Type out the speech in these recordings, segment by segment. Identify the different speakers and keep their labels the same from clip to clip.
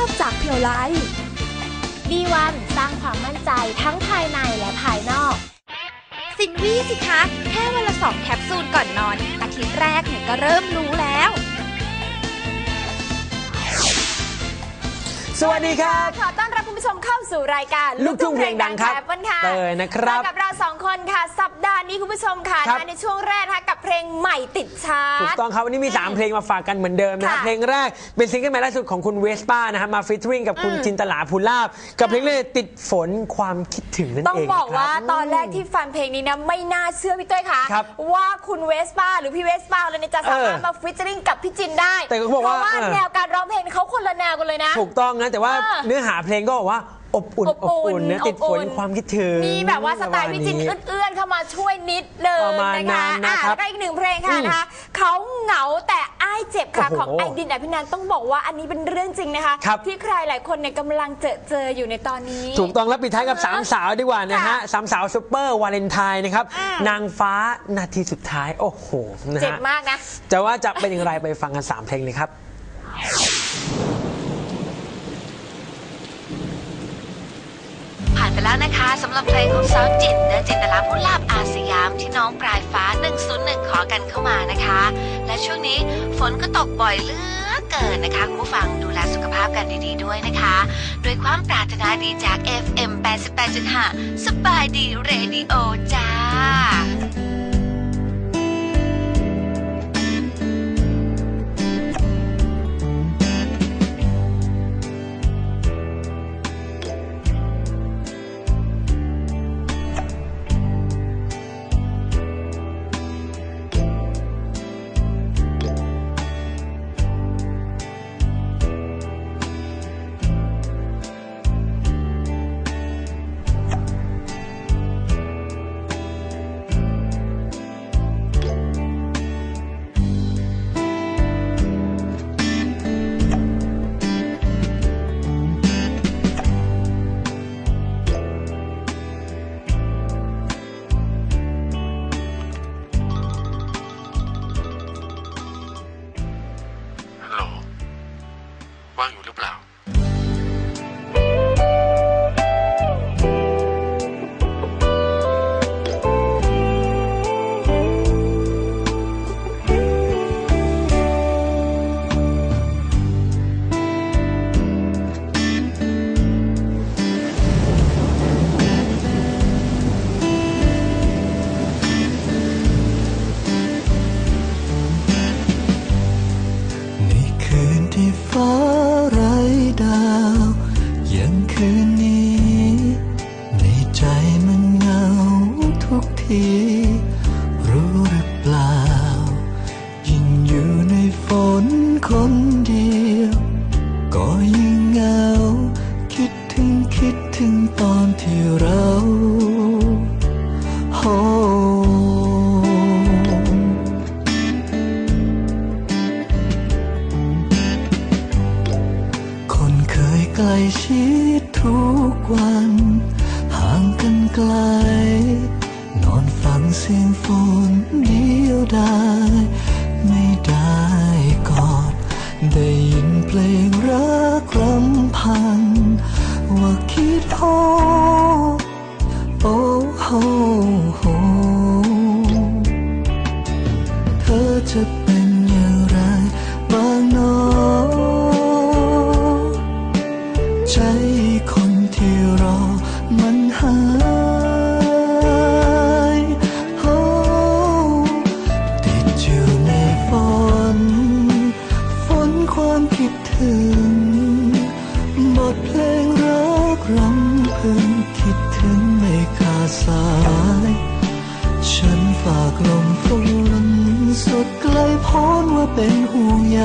Speaker 1: าพจากเพียวไล
Speaker 2: B1 สร้างความมั่นใจทั้งภายในและภายนอก
Speaker 1: สินวี่สิคะแค่วันละสองแคปซูลก่อนนอน อาทิตย์แรกเนี่ยก็เริ่มรู้แล้ว
Speaker 3: สวัสดีครับ
Speaker 2: ขอต้อนรับ คุณผู้ชมเข้าสู่รายการ
Speaker 3: ลูกทุ่งเพลงดังครับ
Speaker 2: แอปเปิลค่ะ
Speaker 3: เตยนะครับ
Speaker 2: มากับเราสองคนค่ะ สัปดาห์นี้คุณผู้ชมค่ะ
Speaker 3: ครับ
Speaker 2: ในช่วงแรกนะคะกับเพลงใหม่ติดชา
Speaker 3: ถู
Speaker 2: ร์
Speaker 3: ก
Speaker 2: ต
Speaker 3: ต้องครับวันนี้มี 3 เพลงมาฝากกันเหมือนเดิมนะครับ
Speaker 2: ค่ะ
Speaker 3: เพลงแรกเป็นซิงเกิลใหม่ล่าสุดของคุณเวสป้านะครับมาฟิตริงกับคุณจินตลาภูลาบกับเพลงเรื่องติดฝนความคิดถึงนั่น
Speaker 2: ต้อง
Speaker 3: เอง
Speaker 2: บอกว่า
Speaker 3: ครับ
Speaker 2: ตอนแรกที่ฟังเพลงนี้นะไม่น่าเชื่อพี่เต้ยค่ะ
Speaker 3: ครับ
Speaker 2: ว่าคุณเวสป้าหรือพี่เวสป้าเลยเนี่ยจะสามารถ
Speaker 3: เออ
Speaker 2: มาฟิชเชอริงกับพี่จินได้
Speaker 3: แต่เขาบอกว่า
Speaker 2: เพราะว่า
Speaker 3: เออ
Speaker 2: แนวการร้องเพลงเขาคนละแนวกันเลยนะ
Speaker 3: ถูกต้องนะแต่ว่า
Speaker 2: เออ
Speaker 3: เนื้อหาเพลงก็บอกว่าอบอุ่น
Speaker 2: อบอุ่น
Speaker 3: นะติดฝน
Speaker 2: อบอุ่น
Speaker 3: ความคิดถึง
Speaker 2: มีแบบว่าสไตล์พี่จิน
Speaker 3: ประมาณ
Speaker 2: เอื้อนๆเข้ามาช่วยนิดนึ
Speaker 3: ป
Speaker 2: ง
Speaker 3: ระมาณ
Speaker 2: นะคะ
Speaker 3: นั้นนะ
Speaker 2: อะ
Speaker 3: ครับ
Speaker 2: แล้วก็อีกหนึ่งเพลงค่ะ
Speaker 3: อืม
Speaker 2: นะคะเขาเหงาแต่อ้ายเจ็บค่ะ
Speaker 3: โอ้โห
Speaker 2: ของไอดินอภินันท์ต้องบอกว่าอันนี้เป็นเรื่องจริงนะคะ
Speaker 3: ครับ
Speaker 2: ที่ใครหลายคนเนี่ยกำลังเจอเจออยู่ในตอนนี้
Speaker 3: ถูกต้องแล้วปิดท้ายกับสามสาวดีกว่านะฮะ
Speaker 2: ค่ะ
Speaker 3: สามสาวซุปเปอร์วาเลนไทน์นะครับ
Speaker 2: อืม
Speaker 3: นางฟ้านาทีสุดท้าย โอ้โหนะ
Speaker 2: เจ็บ
Speaker 3: ฮะ
Speaker 2: มากนะ
Speaker 3: จะว่าจะเป็นอย่างไรไปฟังกันสามเพลงเลยครับ
Speaker 4: ผ่านไป แล้วนะคะสำหรับเพลงของสาวจิตเนจิตตลาผู้ลาบอาสยามที่น้องปลายฟ้า 101 ขอกันเข้ามานะคะ และช่วงนี้ฝนก็ตกบ่อยเลือเกินนะคะคุณผู้ฟังดูแลสุขภาพกันดีๆด้วยนะคะ โดวยความปรารถนาดีจาก FM 88.5 สบายดีเรดิโอจ้า
Speaker 5: กล้ชิดทุกวัน ห่างกันไกล นอนฟังเสียงฝนเดียวดายไม่ได้กอด ได้ยินเพลงรักรำพัน ว่าคิดฮอโอ้โหโหเธอจะเป็น เป็นห่วงใย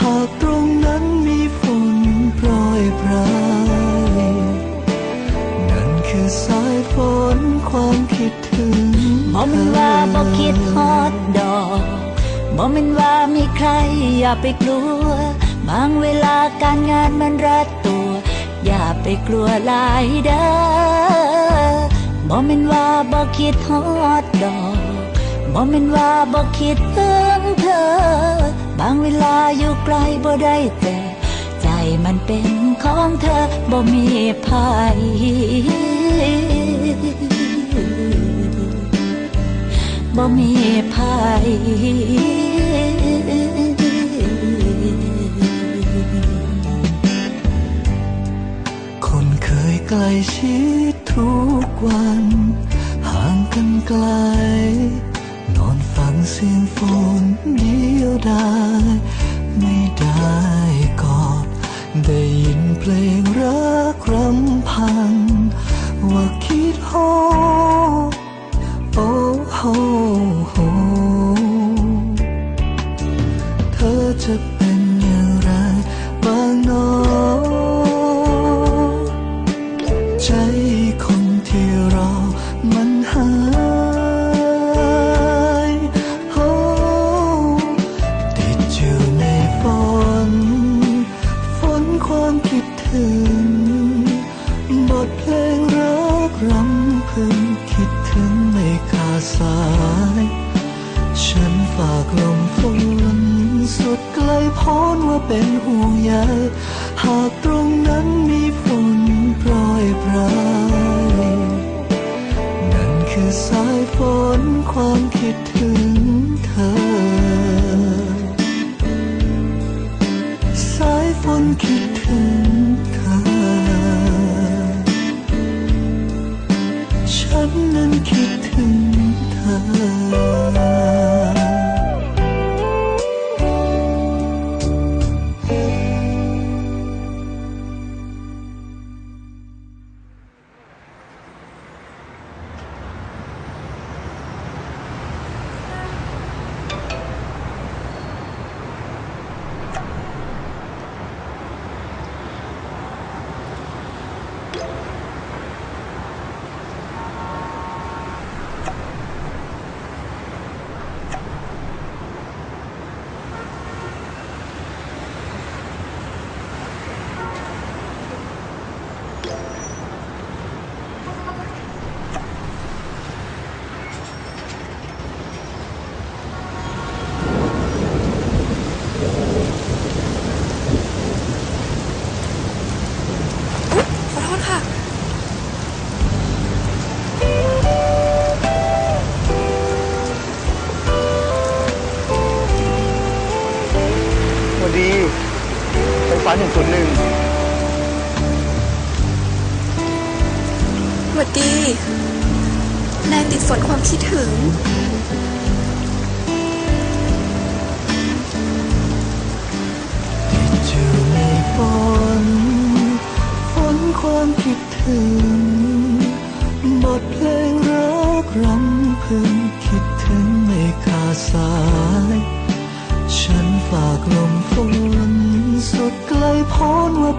Speaker 5: หากตรงนั้นมีฝนโปรยปลายนั่นคือสายฝนความคิดถึง
Speaker 6: บ่แม่นว่าบ่คิดฮอดดอกบ่แม่นว่ามีใครอย่าไปกลัว บางเวลาการงานมันรัดตัว อย่าไปกลัวหลายเด้อบ่แม่นว่าบ่คิดฮอดดอก บ่แม่นว่าบ่คิดถึงเธอ บางเวลาอยู่ไกลบ่ได้แต่ใจมันเป็นของเธอบ่มีภัยบ่มีภัย
Speaker 5: คนเคยใกล้ชิดทุกวัน ห่างกันไกล นอนฟังเสียงฝนเดียวดายไม่ได้กอดได้ยินเพลงรักรำพันว่าคิดฮอโอ้โหโหเธอจะเป็นอย่างไรบ้างเนอากลมฝนสุดไกลพ้นว่าเป็นห่วงใยหากตรงนั้นมีฝนโปรยปลายนั่นคือสายฝนความคิดถึงเธอ สายฝนคิดถึงเธอ ฉันนั้นคิดถึงเธอ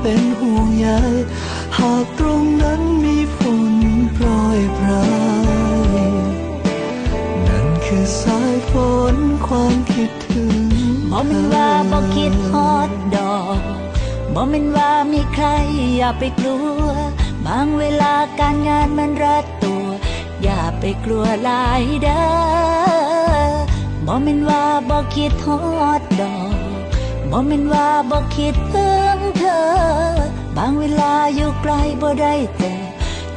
Speaker 5: เป็นห่วงใยหากตรงนั้นมีฝนโปรยปลายนั่นคือสายฝนความคิดถึง
Speaker 6: บ่แม่นว่าบ่คิดฮอดดอกบ่แม่นว่ามีใครอย่าไปกลัว บางเวลาการงานมันรัดตัว อย่าไปกลัวหลายเด้อบ่แม่นว่าบ่คิดฮอดดอกบ่แม่นว่าบ่คิดถึงเธอ บางเวลาอยู่ไกลบ่ได้เจอ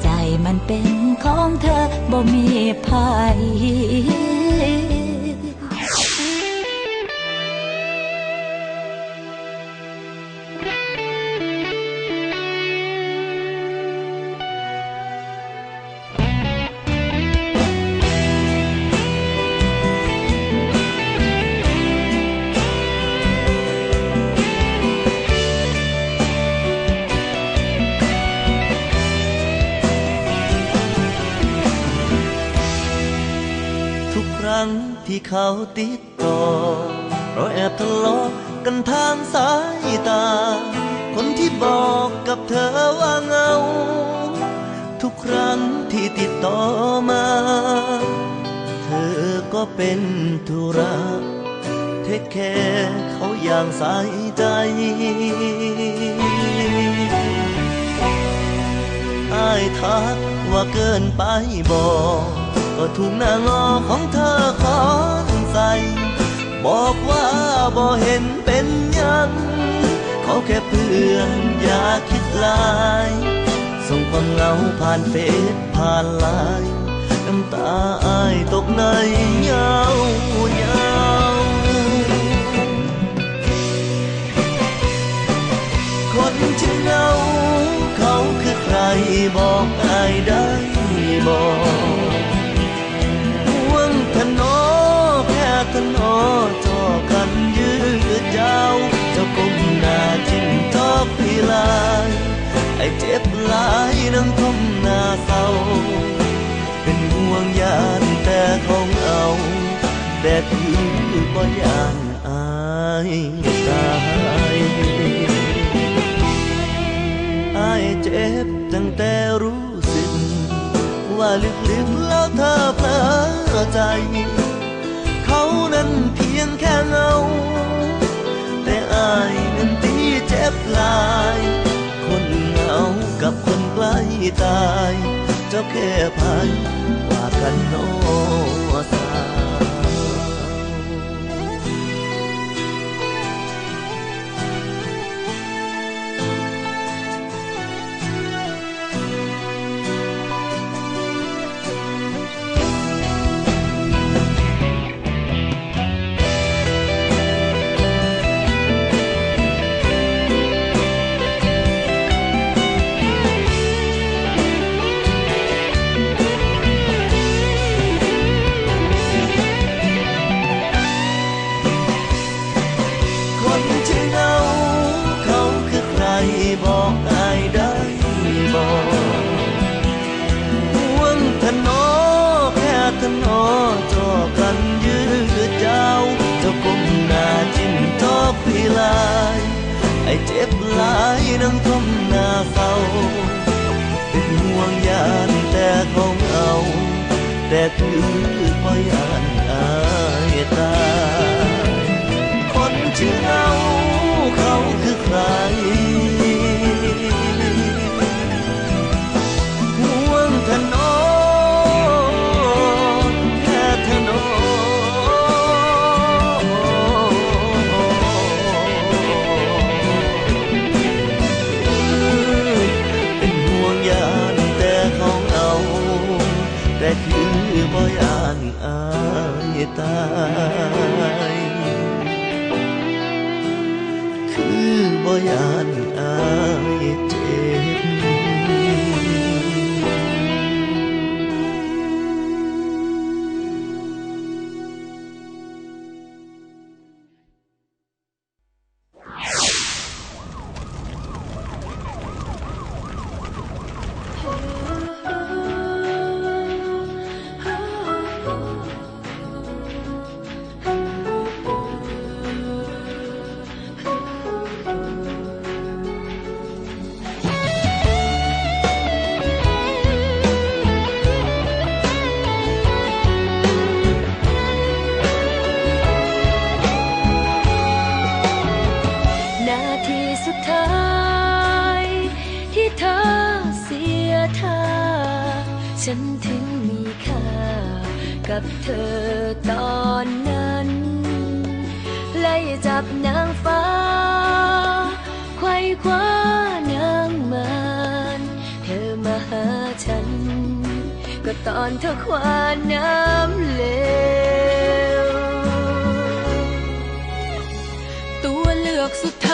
Speaker 6: ใจมันเป็นของเธอบ่มีภัย
Speaker 7: รั้งที่เขาติดต่อ เราแอบทะเลาะกันทางสายตา คนที่บอกกับเธอว่าเงา ทุกครั้งที่ติดต่อมา เธอก็เป็นธุระเทคแคร์เขาอย่างใส่ใจอายทักว่าเกินไปบอก ก็ถูกหน้างอของเธอขอนใส่บอกว่าบ่เห็นเป็นยังขอแค่เพื่อนอย่าคิดลาย ส่งความเหงาผ่านเฟซผ่านไลน์น้ำตาอายตกในเงาเงา ลายไอ้เจ็บหลายนั่งทมหน้าเศร้า เป็นห่วงยานแต่ของเอาแต่ถือบ่ยานอายตายอายเจ็บตั้งแต่รู้สึก ว่าลึกๆแล้วเธอเพลอใจ เขานั้นเพียงแค่เงา บลาย คนเหงากับคนใกล้ตาย เจ้าแค่พันว่ากันโนสา เจ็บหลายนั่งทมหน้าเศร้าเป็นห่วงยานแต่ของเอา แต่ถือพอยานอายตา คือ
Speaker 6: ก็ตอนเธอคว้าน้ำเหลวตัวเลือกสุดท้าย